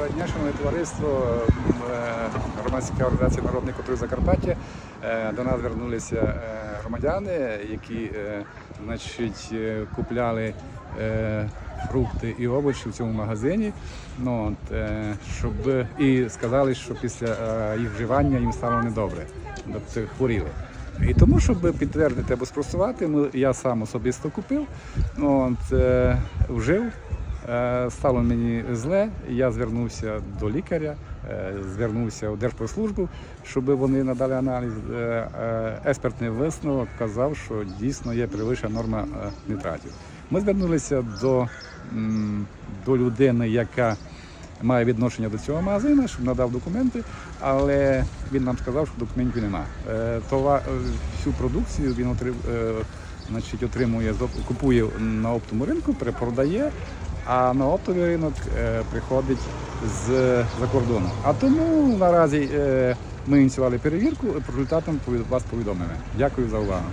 Доброго дня, шановне товариство. Е, Громадська організація Народний контроль Закарпаття. Е, До нас звернулися е, громадяни, які значить, купляли фрукти і овочі в цьому магазині. Ну, от, щоб, і сказали, що після їх вживання їм стало недобре, тобто хворіли. І тому, щоб підтвердити або спростувати, я сам особисто купив, ну, от, вжив. Е, Стало мені зле, я звернувся до лікаря, е, звернувся у Держпродслужбу, щоб вони надали аналіз. Е, Експертний висновок казав, що дійсно є перевищена норма нітратів. Ми звернулися до, до людини, яка має відношення до цього магазину, щоб надав документи, але він нам сказав, що документів немає. Това, всю продукцію він отрив, е, значить, отримує, купує на оптовому ринку, перепродає, а на оптовий ринок е, приходить з-за кордону. А тому наразі е, ми ініціювали перевірку, і про результатом вас повідомимо. Дякую за увагу.